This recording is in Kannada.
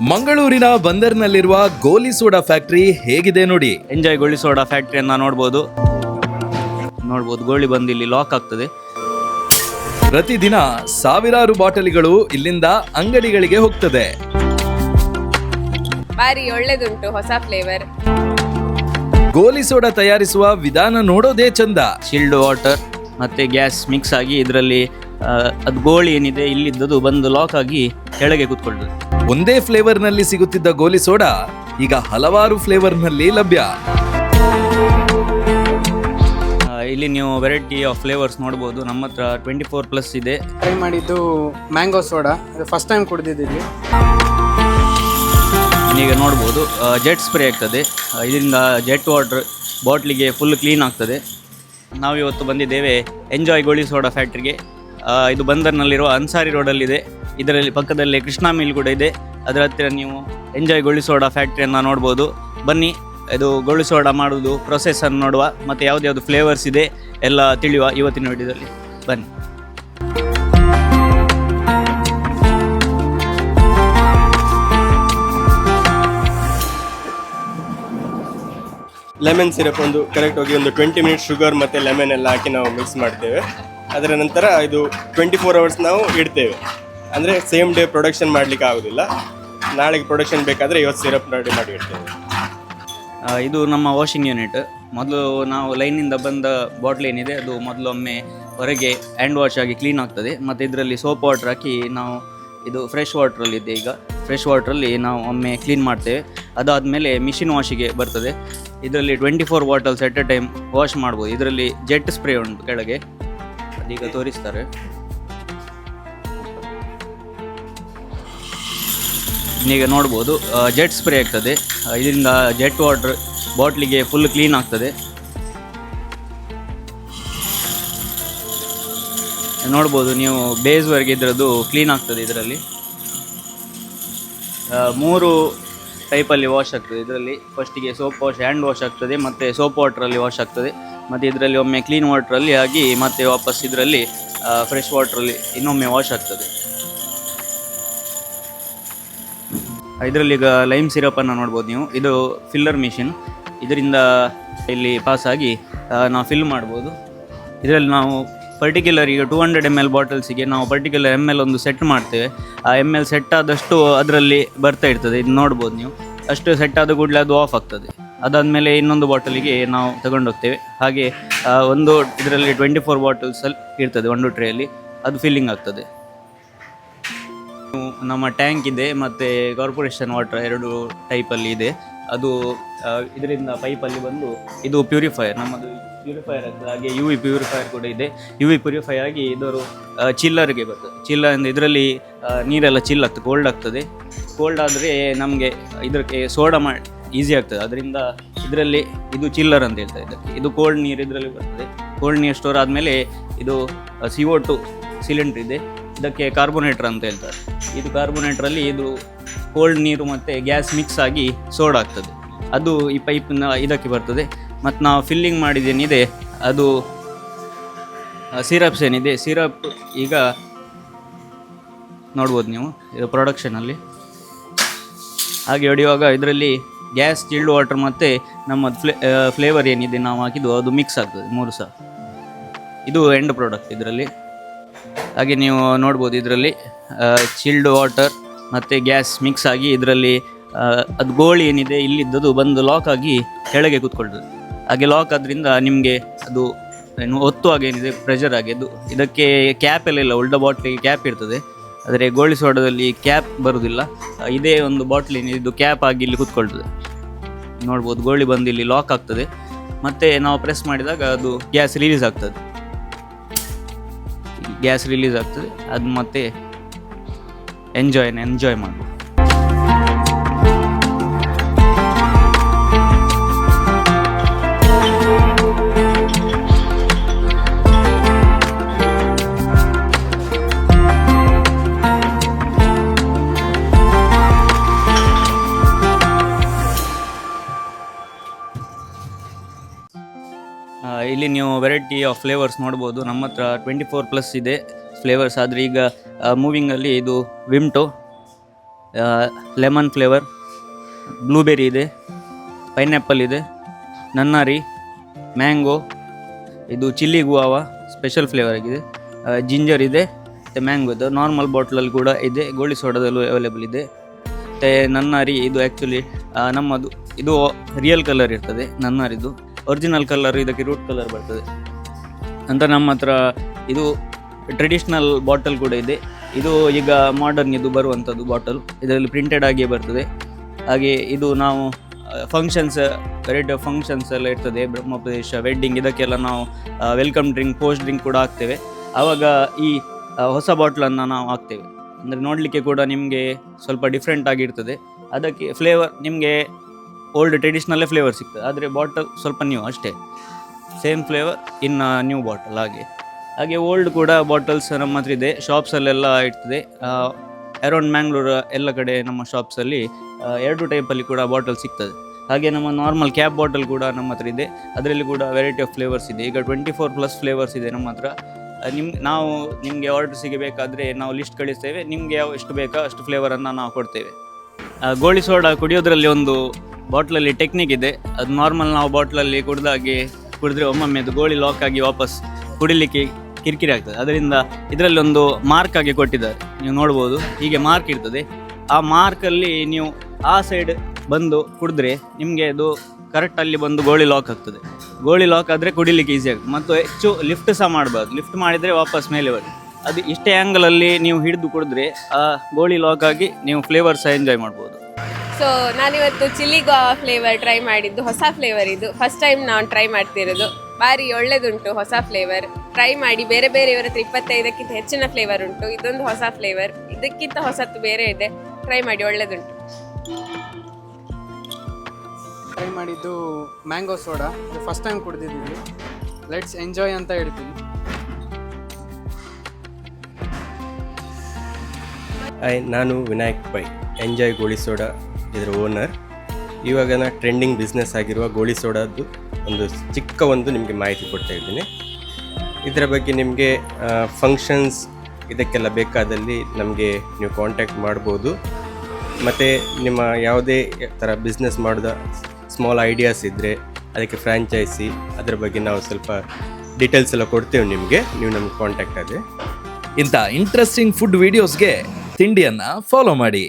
ಮಂಗಳೂರಿನ ಬಂದರ್ನಲ್ಲಿರುವ ಗೋಲಿ ಸೋಡಾ ಫ್ಯಾಕ್ಟರಿ ಹೇಗಿದೆ ನೋಡಿ? ಎಂಜಾಯ್ ಗೋಲಿ ಸೋಡಾ ಫ್ಯಾಕ್ಟರಿಯನ್ನ ನೋಡ್ಬೋದು. ನೋಡ್ಬೋದು ಗೋಳಿ ಬಂದು ಇಲ್ಲಿ ಲಾಕ್ ಆಗ್ತದೆ. ಪ್ರತಿದಿನ ಸಾವಿರಾರು ಬಾಟಲಿಗಳು ಇಲ್ಲಿಂದ ಅಂಗಡಿಗಳಿಗೆ ಹೋಗ್ತದೆ. ಬಾರಿ ಒಳ್ಳೇದುಂಟು ಹೊಸ ಫ್ಲೇವರ್ ಗೋಲಿ ಸೋಡಾ ತಯಾರಿಸುವ ವಿಧಾನ ನೋಡೋದೇ ಚಂದ. ಚಿಲ್ಡ್ ವಾಟರ್ ಮತ್ತೆ ಗ್ಯಾಸ್ ಮಿಕ್ಸ್ ಆಗಿ ಇದರಲ್ಲಿ ಅದು ಗೋಳಿ ಏನಿದೆ ಇಲ್ಲಿದ್ದದು ಬಂದು ಲಾಕ್ ಆಗಿ ಕೆಳಗೆ ಕೂತ್ಕೊಳ್ತದೆ ಒಂದೇ ಫ್ಲೇವರ್ನಲ್ಲಿ ಸಿಗುತ್ತಿದ್ದ ಗೋಲಿ ಸೋಡಾ ಈಗ ಹಲವಾರು ಫ್ಲೇವರ್ನಲ್ಲಿ ಲಭ್ಯ. ಆ, ಇಲ್ಲಿ ನೀವು ವೆರೈಟಿ ಆಫ್ ಫ್ಲೇವರ್ಸ್ ನೋಡಬಹುದು ನಮ್ಮ ಹತ್ರ ಟ್ವೆಂಟಿ ಫೋರ್ ಪ್ಲಸ್ ಇದೆ. ಟ್ರೈ ಮಾಡಿದ್ದು ಮ್ಯಾಂಗೋ ಸೋಡಾ. ಅದು ಫಸ್ಟ್ ಟೈಮ್ ಕುಡಿದಿದ್ದೀವಿ ಈಗ ನೋಡ್ಬೋದು ಜೆಟ್ ಸ್ಪ್ರೇ ಆಗ್ತದೆ. ಆ, ಇದರಿಂದ ಜೆಟ್ ವಾಟರ್ ಬಾಟ್ಲಿಗೆ ಫುಲ್ ಕ್ಲೀನ್ ಆಗ್ತದೆ. ನಾವಿವತ್ತು ಬಂದಿದ್ದೇವೆ ಎಂಜಾಯ್ ಗೋಳಿ ಸೋಡಾ ಫ್ಯಾಕ್ಟ್ರಿಗೆ ಇದು ಬಂದರ್ನಲ್ಲಿರುವ ಅನ್ಸಾರಿ ರೋಡಲ್ಲಿದೆ. ಇದರಲ್ಲಿ ಪಕ್ಕದಲ್ಲಿ ಕೃಷ್ಣಾ ಮಿಲ್ ಕೂಡ ಇದೆ. ಅದರ ಹತ್ತಿರ ನೀವು ಎಂಜಾಯ್ ಗೊಳಿಸೋಡ ಸೋಡಾ ಫ್ಯಾಕ್ಟ್ರಿಯನ್ನು ನೋಡ್ಬೋದು. ಬನ್ನಿ, ಇದು ಗೊಳಿಸೋಡ ಮಾಡೋದು ಪ್ರೊಸೆಸನ್ನು ನೋಡುವ, ಮತ್ತು ಯಾವ್ದು ಫ್ಲೇವರ್ಸ್ ಇದೆ, ಎಲ್ಲ ತಿಳಿಯುವ ಇವತ್ತಿನ ವಿಡಿಯೋದಲ್ಲಿ. ಬನ್ನಿ. ಲೆಮನ್ ಸಿರಪ್ ಒಂದು ಕರೆಕ್ಟ್ ಹೋಗಿ ಒಂದು ಟ್ವೆಂಟಿ ಮಿನಿಟ್ಸ್ ಶುಗರ್ ಮತ್ತು ಲೆಮನ್ ಎಲ್ಲ ಹಾಕಿ ನಾವು ಮಿಕ್ಸ್ ಮಾಡ್ತೇವೆ. ಅದರ ನಂತರ ಇದು ಟ್ವೆಂಟಿ ಫೋರ್ ಅವರ್ಸ್ ನಾವು ಇಡ್ತೇವೆ. ಅಂದರೆ ಸೇಮ್ ಡೇ ಪ್ರೊಡಕ್ಷನ್ ಮಾಡಲಿಕ್ಕೆ ಆಗೋದಿಲ್ಲ. ನಾಳೆಗೆ ಪ್ರೊಡಕ್ಷನ್ ಬೇಕಾದರೆ ಇವತ್ತು ಸಿರಪ್ ರೆಡಿ ಮಾಡಿ ಇಡ್ತೇವೆ. ಇದು ನಮ್ಮ ವಾಷಿಂಗ್ ಯೂನಿಟ್ ಮೊದಲು ನಾವು ಲೈನಿಂದ ಬಂದ ಬಾಟ್ಲ್ ಏನಿದೆ, ಅದು ಮೊದಲೊಮ್ಮೆ ಹೊರಗೆ ಹ್ಯಾಂಡ್ ವಾಶ್ ಆಗಿ ಕ್ಲೀನ್ ಆಗ್ತದೆ. ಮತ್ತು ಇದರಲ್ಲಿ ಸೋಪ್ ವಾಟರ್ ಹಾಕಿ ನಾವು ಇದು ಫ್ರೆಶ್ ವಾಟ್ರಲ್ಲಿದೆ ಈಗ. ಫ್ರೆಶ್ ವಾಟ್ರಲ್ಲಿ ನಾವು ಒಮ್ಮೆ ಕ್ಲೀನ್ ಮಾಡ್ತೇವೆ. ಅದಾದಮೇಲೆ ಮಿಷಿನ್ ವಾಶಿಗೆ ಬರ್ತದೆ. ಇದರಲ್ಲಿ twenty four bottles at a time wash ಮಾಡ್ಬೋದು. ಇದರಲ್ಲಿ ಜೆಟ್ ಸ್ಪ್ರೇ ಉಂಟು ಕೆಳಗೆ. ಅದೀಗ ತೋರಿಸ್ತಾರೆ. ಈಗ ನೋಡ್ಬೋದು ಜೆಟ್ ಸ್ಪ್ರೇ ಆಗ್ತದೆ. ಇದರಿಂದ ಜೆಟ್ ವಾಟರ್ ಬಾಟ್ಲಿಗೆ ಫುಲ್ ಕ್ಲೀನ್ ಆಗ್ತದೆ. ನೋಡ್ಬೋದು, ನೀವು ಬೇಸ್ವರೆಗೆ ಇದರದ್ದು ಕ್ಲೀನ್ ಆಗ್ತದೆ ಇದರಲ್ಲಿ. ಮೂರು ಟೈಪಲ್ಲಿ ವಾಶ್ ಆಗ್ತದೆ ಇದರಲ್ಲಿ. ಫಸ್ಟಿಗೆ ಸೋಪ್ ವಾಶ್ ಹ್ಯಾಂಡ್ ವಾಶ್ ಆಗ್ತದೆ, ಮತ್ತು ಸೋಪ್ ವಾಟ್ರಲ್ಲಿ ವಾಶ್ ಆಗ್ತದೆ. ಮತ್ತು ಇದರಲ್ಲಿ ಒಮ್ಮೆ ಕ್ಲೀನ್ ವಾಟ್ರಲ್ಲಿ ಆಗಿ ಮತ್ತೆ ವಾಪಸ್ ಇದರಲ್ಲಿ ಫ್ರೆಶ್ ವಾಟ್ರಲ್ಲಿ ಇನ್ನೊಮ್ಮೆ ವಾಶ್ ಆಗ್ತದೆ. ಇದರಲ್ಲಿ ಈಗ ಲೈಮ್ ಸಿರಪನ್ನು ನೋಡ್ಬೋದು ನೀವು. ಇದು ಫಿಲ್ಲರ್ ಮಿಷಿನ್ ಇದರಿಂದ ಇಲ್ಲಿ ಪಾಸಾಗಿ ನಾವು ಫಿಲ್ ಮಾಡ್ಬೋದು. ಇದರಲ್ಲಿ ನಾವು ಪರ್ಟಿಕ್ಯುಲರ್ ಈಗ ಟೂ ಹಂಡ್ರೆಡ್ ಎಂ ಎಲ್ ಬಾಟಲ್ಸಿಗೆ ನಾವು ಪರ್ಟಿಕ್ಯುಲರ್ ಎಂ ಎಲ್ ಒಂದು ಸೆಟ್ ಮಾಡ್ತೇವೆ. ಆ ಎಂ ಎಲ್ ಸೆಟ್ ಆದಷ್ಟು ಅದರಲ್ಲಿ ಬರ್ತಾ ಇರ್ತದೆ. ಇದು ನೋಡ್ಬೋದು ನೀವು. ಅಷ್ಟು ಸೆಟ್ ಆದ ಕೂಡಲೇ ಅದು ಆಫ್ ಆಗ್ತದೆ. ಅದಾದಮೇಲೆ ಇನ್ನೊಂದು ಬಾಟಲಿಗೆ ನಾವು ತಗೊಂಡೋಗ್ತೇವೆ ಹಾಗೆ ಒಂದು ಇದರಲ್ಲಿ ಟ್ವೆಂಟಿ ಫೋರ್ ಬಾಟಲ್ಸಲ್ಲಿ ಇರ್ತದೆ, ಒಂದು ಟ್ರೇಯಲ್ಲಿ ಅದು ಫಿಲ್ಲಿಂಗ್ ಆಗ್ತದೆ. ನಮ್ಮ ಟ್ಯಾಂಕ್ ಇದೆ, ಮತ್ತು ಕಾರ್ಪೊರೇಷನ್ ವಾಟರ್ ಎರಡು ಟೈಪಲ್ಲಿ ಇದೆ. ಅದು ಇದರಿಂದ ಪೈಪಲ್ಲಿ ಬಂದು ಇದು ಪ್ಯೂರಿಫೈಯರ್ ನಮ್ಮದು ಪ್ಯೂರಿಫೈಯರ್ ಆಗ್ತದೆ ಹಾಗೆ ಯು ವಿ ಪ್ಯೂರಿಫೈಯರ್ ಕೂಡ ಇದೆ. ಯು ವಿ ಪ್ಯೂರಿಫೈ ಆಗಿ ಇದರು ಚಿಲ್ಲರ್ಗೆ ಬರ್ತದೆ. ಚಿಲ್ಲರ್ ಇದರಲ್ಲಿ ನೀರೆಲ್ಲ ಚಿಲ್ ಆಗ್ತದೆ ಕೋಲ್ಡ್ ಆಗ್ತದೆ. ಕೋಲ್ಡ್ ಆದರೆ ನಮಗೆ ಇದಕ್ಕೆ ಸೋಡಾ ಮಾಡಿ ಈಸಿ ಆಗ್ತದೆ. ಅದರಿಂದ ಇದರಲ್ಲಿ ಇದು ಚಿಲ್ಲರ್ ಅಂತ ಹೇಳ್ತಾರೆ ಇದಕ್ಕೆ ಇದು ಕೋಲ್ಡ್ ನೀರು ಇದರಲ್ಲಿ ಬರ್ತದೆ. ಕೋಲ್ಡ್ ನೀರು ಸ್ಟೋರ್ ಆದಮೇಲೆ ಇದು ಸಿ ಒ ಟು ಸಿಲಿಂಡ್ರ್ ಇದೆ. ಇದಕ್ಕೆ ಕಾರ್ಬೋನೇಟರ್ ಅಂತ ಹೇಳ್ತಾರೆ. ಇದು ಕಾರ್ಬೋನೇಟ್ರಲ್ಲಿ ಇದು ಕೋಲ್ಡ್ ನೀರು ಮತ್ತು ಗ್ಯಾಸ್ ಮಿಕ್ಸ್ ಆಗಿ ಸೋಡ್ ಆಗ್ತದೆ. ಅದು ಈ ಪೈಪ್ನ ಇದಕ್ಕೆ ಬರ್ತದೆ. ಮತ್ತು ನಾವು ಫಿಲ್ಲಿಂಗ್ ಮಾಡಿದ್ದೇನಿದೆ, ಅದು ಸಿರಪ್ಸ್ ಏನಿದೆ ಸಿರಪ್ ಈಗ ನೋಡ್ಬೋದು ನೀವು, ಇದು ಪ್ರೊಡಕ್ಷನಲ್ಲಿ ಹಾಗೆ ಹೊಡೆಯುವಾಗ ಇದರಲ್ಲಿ ಗ್ಯಾಸ್ ಚಿಲ್ಡ್ ವಾಟರ್ ಮತ್ತು ನಮ್ಮ ಫ್ಲೇ ಫ್ಲೇವರ್ ಏನಿದೆ ನಾವು ಹಾಕಿದ್ದು, ಅದು ಮಿಕ್ಸ್ ಆಗ್ತದೆ, ಮೂರು ಸಹ. ಇದು ಎಂಡ್ ಪ್ರಾಡಕ್ಟ್ ಇದರಲ್ಲಿ. ಹಾಗೆ ನೀವು ನೋಡ್ಬೋದು ಇದರಲ್ಲಿ ಚಿಲ್ಡ್ ವಾಟರ್ ಮತ್ತು ಗ್ಯಾಸ್ ಮಿಕ್ಸ್ ಆಗಿ ಇದರಲ್ಲಿ ಅದು ಗೋಳಿ ಏನಿದೆ, ಇಲ್ಲಿದ್ದದು ಬಂದು ಲಾಕ್ ಆಗಿ ಕೆಳಗೆ ಕೂತ್ಕೊಳ್ತದೆ. ಹಾಗೆ ಲಾಕ್ ಆದ್ದರಿಂದ ನಿಮಗೆ ಅದು ಏನು ಒತ್ತು ಏನಿದೆ ಪ್ರೆಷರ್ ಆಗಿ ಅದು. ಇದಕ್ಕೆ ಕ್ಯಾಪ್ ಎಲ್ಲ ಇಲ್ಲ ಉಲ್ಡ ಬಾಟ್ಲಿಗೆ ಕ್ಯಾಪ್ ಇರ್ತದೆ. ಆದರೆ ಗೋಳಿ ಸೋಡದಲ್ಲಿ ಕ್ಯಾಪ್ ಬರುವುದಿಲ್ಲ ಇದೇ ಒಂದು ಬಾಟ್ಲಿ ಇದು ಕ್ಯಾಪ್ ಆಗಿ ಇಲ್ಲಿ ಕೂತ್ಕೊಳ್ತದೆ. ನೋಡ್ಬೋದು. ಗೋಳಿ ಬಂದು ಇಲ್ಲಿ ಲಾಕ್ ಆಗ್ತದೆ. ಮತ್ತೆ ನಾವು ಪ್ರೆಸ್ ಮಾಡಿದಾಗ ಅದು ಗ್ಯಾಸ್ ರಿಲೀಸ್ ಆಗ್ತದೆ. ಗ್ಯಾಸ್ ರಿಲೀಸ್ ಆಗ್ತದೆ. ಅದು ಮತ್ತೆ ಎಂಜಾಯ್ ಎಂಜಾಯ್ ಮಾಡ್ಬೋದು. ಇಲ್ಲಿ ನೀವು ವೆರೈಟಿ ಆಫ್ ಫ್ಲೇವರ್ಸ್ ನೋಡ್ಬೋದು. ನಮ್ಮ ಹತ್ರ ಟ್ವೆಂಟಿ ಫೋರ್ ಪ್ಲಸ್ ಇದೆ ಫ್ಲೇವರ್ಸ್ ಆದರೆ ಈಗ ಮೂವಿಂಗಲ್ಲಿ ಇದು ವಿಮ್ಟೋ ಲೆಮನ್ ಫ್ಲೇವರ್ ಬ್ಲೂಬೆರಿ ಇದೆ ಪೈನಾಪಲ್ ಇದೆ ನನ್ನಾರಿ ಮ್ಯಾಂಗೋ ಇದು ಚಿಲ್ಲಿ ಗುವಾವ ಸ್ಪೆಷಲ್ ಫ್ಲೇವರ್ ಆಗಿದೆ. ಜಿಂಜರ್ ಇದೆ, ಮತ್ತು ಮ್ಯಾಂಗೋ ಇದೆ. ನಾರ್ಮಲ್ ಬಾಟ್ಲಲ್ಲಿ ಕೂಡ ಇದೆ, ಗೋಳಿ ಸೋಡದಲ್ಲೂ ಅವೈಲೇಬಲ್ ಇದೆ. ಮತ್ತು ನನ್ನಾರಿ ಇದು ಆ್ಯಕ್ಚುಲಿ ನಮ್ಮದು, ಇದು ರಿಯಲ್ ಕಲರ್ ಇರ್ತದೆ ನನ್ನಾರಿದು ಒರಿಜಿನಲ್ ಕಲರ್ ಇದಕ್ಕೆ ರೂಟ್ ಕಲರ್ ಬರ್ತದೆ. ಅಂತ ನಮ್ಮ ಹತ್ರ ಇದು ಟ್ರೆಡಿಷ್ನಲ್ ಬಾಟಲ್ ಕೂಡ ಇದೆ. ಇದು ಈಗ ಮಾಡರ್ನ್ ಇದು ಬರುವಂಥದ್ದು ಬಾಟಲ್ ಇದರಲ್ಲಿ ಪ್ರಿಂಟೆಡ್ ಆಗಿಯೇ ಬರ್ತದೆ. ಹಾಗೆ ಇದು ನಾವು ಫಂಕ್ಷನ್ಸ್ ವೆರೈಟಿ ಆಫ್ ಫಂಕ್ಷನ್ಸ್ ಎಲ್ಲ ಇರ್ತದೆ. ಬ್ರಹ್ಮಪ್ರದೇಶ ವೆಡ್ಡಿಂಗ್ ಇದಕ್ಕೆಲ್ಲ ನಾವು ವೆಲ್ಕಮ್ ಡ್ರಿಂಕ್ ಪೋಸ್ಟ್ ಡ್ರಿಂಕ್ ಕೂಡ ಹಾಕ್ತೇವೆ. ಆವಾಗ ಈ ಹೊಸ ಬಾಟ್ಲನ್ನು ನಾವು ಹಾಕ್ತೇವೆ. ಅಂದರೆ ನೋಡಲಿಕ್ಕೆ ಕೂಡ ನಿಮಗೆ ಸ್ವಲ್ಪ ಡಿಫ್ರೆಂಟ್ ಆಗಿರ್ತದೆ ಅದಕ್ಕೆ ಫ್ಲೇವರ್ ನಿಮಗೆ ಓಲ್ಡ್ ಟ್ರೆಡಿಷ್ನಲ್ಲೇ ಫ್ಲೇವರ್ ಸಿಗ್ತದೆ. ಆದರೆ ಬಾಟಲ್ ಸ್ವಲ್ಪ ನ್ಯೂ ಅಷ್ಟೇ. Same flavour in new bottle ಹಾಗೆ. ಹಾಗೆ ಓಲ್ಡ್ ಕೂಡ ಬಾಟಲ್ಸ್ ನಮ್ಮ ಹತ್ರ ಇದೆ. ಶಾಪ್ಸಲ್ಲೆಲ್ಲ ಇರ್ತದೆ. ಅರೌಂಡ್ ಮ್ಯಾಂಗ್ಳೂರು ಎಲ್ಲ ಕಡೆ ನಮ್ಮ ಶಾಪ್ಸಲ್ಲಿ ಎರಡು ಟೈಪಲ್ಲಿ ಕೂಡ ಬಾಟಲ್ ಸಿಗ್ತದೆ. ಹಾಗೆ ನಮ್ಮ ನಾರ್ಮಲ್ ಕ್ಯಾಪ್ ಬಾಟಲ್ ಕೂಡ ನಮ್ಮ ಹತ್ರ ಇದೆ. ಅದರಲ್ಲಿ ಕೂಡ ವೆರೈಟಿ ಆಫ್ ಫ್ಲೇವರ್ಸ್ ಇದೆ. ಈಗ ಟ್ವೆಂಟಿ ಫೋರ್ ಪ್ಲಸ್ ಫ್ಲೇವರ್ಸ್ ಇದೆ ನಮ್ಮ ಹತ್ರ. ನಿಮ್ಮ ನಾವು ನಿಮಗೆ ಆರ್ಡರ್ ಸಿಗಬೇಕಾದ್ರೆ ನಾವು ಲಿಸ್ಟ್ ಕಳಿಸ್ತೇವೆ. ನಿಮಗೆ ಯಾವ ಎಷ್ಟು ಬೇಕೋ ಅಷ್ಟು ಫ್ಲೇವರನ್ನು ನಾವು ಕೊಡ್ತೇವೆ. ಗೋಳಿ ಸೋಡಾ ಕುಡಿಯೋದ್ರಲ್ಲಿ ಒಂದು ಬಾಟ್ಲಲ್ಲಿ ಟೆಕ್ನಿಕ್ ಇದೆ. ಅದು ನಾರ್ಮಲ್ ನಾವು ಬಾಟ್ಲಲ್ಲಿ ಕುಡ್ದಾಗೆ ಕುಡಿದ್ರೆ ಒಮ್ಮೊಮ್ಮೆ ಅದು ಗೋಳಿ ಲಾಕ್ ಆಗಿ ವಾಪಸ್ ಕುಡಿಲಿಕ್ಕೆ ಕಿರಿಕಿರಿ ಆಗ್ತದೆ. ಅದರಿಂದ ಇದರಲ್ಲಿ ಒಂದು ಮಾರ್ಕ್ ಆಗಿ ಕೊಟ್ಟಿದ್ದಾರೆ. ನೀವು ನೋಡ್ಬೋದು, ಹೀಗೆ ಮಾರ್ಕ್ ಇರ್ತದೆ. ಆ ಮಾರ್ಕಲ್ಲಿ ನೀವು ಆ ಸೈಡ್ ಬಂದು ಕುಡಿದ್ರೆ ನಿಮಗೆ ಅದು ಕರೆಕ್ಟ್ ಅಲ್ಲಿ ಬಂದು ಗೋಳಿ ಲಾಕ್ ಆಗ್ತದೆ. ಗೋಳಿ ಲಾಕ್ ಆದರೆ ಕುಡಿಲಿಕ್ಕೆ ಈಸಿ ಆಗ್ತದೆ ಮತ್ತು ಹೆಚ್ಚು ಲಿಫ್ಟ್ ಸಹ ಮಾಡಬಾರ್ದು. ಲಿಫ್ಟ್ ಮಾಡಿದರೆ ವಾಪಸ್ ಮೇಲೆ ಬರ್ತದೆ ಅದು ಇಷ್ಟೇ ಆ್ಯಂಗಲಲ್ಲಿ ನೀವು ಹಿಡಿದು ಕುಡಿದ್ರೆ ಆ ಗೋಳಿ ಲಾಕ್ ಆಗಿ ನೀವು ಫ್ಲೇವರ್ ಸಹ ಎಂಜಾಯ್ ಮಾಡ್ಬೋದು. ಸೊ ನಾನಿವತ್ತು ಚಿಲ್ಲಿ ಗೋವಾ ಫ್ಲೇವರ್ ಟ್ರೈ ಮಾಡಿದ್ದು ಹೊಸ ಫ್ಲೇವರ್ ಇದು. ಫಸ್ಟ್ ಟೈಮ್ ನಾನು ಟ್ರೈ ಮಾಡ್ತಿರೋದು. ಭಾರಿ ಒಳ್ಳೇದುಂಟು ಹೊಸ ಫ್ಲೇವರ್ ಟ್ರೈ ಮಾಡಿ ಬೇರೆ ಬೇರೆ ಇವರ ಹತ್ರ ಇಪ್ಪತ್ತೈದಕ್ಕಿಂತ ಹೆಚ್ಚಿನ ಫ್ಲೇವರ್ ಉಂಟು. ಇದೊಂದು ಹೊಸ ಫ್ಲೇವರ್ ಇದಕ್ಕಿಂತ ಹೊಸತ್ತು ಬೇರೆ ಇದೆ. ಟ್ರೈ ಮಾಡಿ ಒಳ್ಳೆದುಂಟು. ಟ್ರೈ ಮಾಡಿದ್ದು ಮ್ಯಾಂಗೋ ಸೋಡಾ ಇದು ಫಸ್ಟ್ ಟೈಮ್ ಕುಡಿದಿದ್ದೀನಿ ಲೆಟ್ಸ್ ಎಂಜಾಯ್ ಅಂತ ಹೇಳ್ತೀನಿ. ಐ ನಾನು ವಿನಾಯಕ್ ಪೈ. ಎಂಜಾಯ್ ಗೋಳಿ ಸೋಡಾ ಇದರ ಓನರ್ ಇವಾಗ ನಾ ಟ್ರೆಂಡಿಂಗ್ ಬಿಸ್ನೆಸ್ ಆಗಿರುವ ಗೋಳಿ ಸೋಡಾದ್ದು ಒಂದು ಚಿಕ್ಕ ಒಂದು ನಿಮಗೆ ಮಾಹಿತಿ ಕೊಡ್ತಾ ಇದ್ದೀನಿ. ಇದರ ಬಗ್ಗೆ ನಿಮಗೆ ಫಂಕ್ಷನ್ಸ್ ಇದಕ್ಕೆಲ್ಲ ಬೇಕಾದಲ್ಲಿ ನಮಗೆ ನೀವು ಕಾಂಟ್ಯಾಕ್ಟ್ ಮಾಡ್ಬೋದು. ಮತ್ತು ನಿಮ್ಮ ಯಾವುದೇ ಥರ ಬಿಸ್ನೆಸ್ ಮಾಡಿದ ಸ್ಮಾಲ್ ಐಡಿಯಾಸ್ ಇದ್ದರೆ ಅದಕ್ಕೆ ಫ್ರ್ಯಾಂಚೈಸಿ ಅದರ ಬಗ್ಗೆ ನಾವು ಸ್ವಲ್ಪ ಡೀಟೇಲ್ಸ್ ಎಲ್ಲ ಕೊಡ್ತೇವೆ ನಿಮಗೆ. ನೀವು ನಮ್ಗೆ ಕಾಂಟ್ಯಾಕ್ಟ್ ಆದರೆ. ಇಂಥ ಇಂಟ್ರೆಸ್ಟಿಂಗ್ ಫುಡ್ ವೀಡಿಯೋಸ್ಗೆ ತಿಂಡಿಯನ್ನು ಫಾಲೋ ಮಾಡಿ.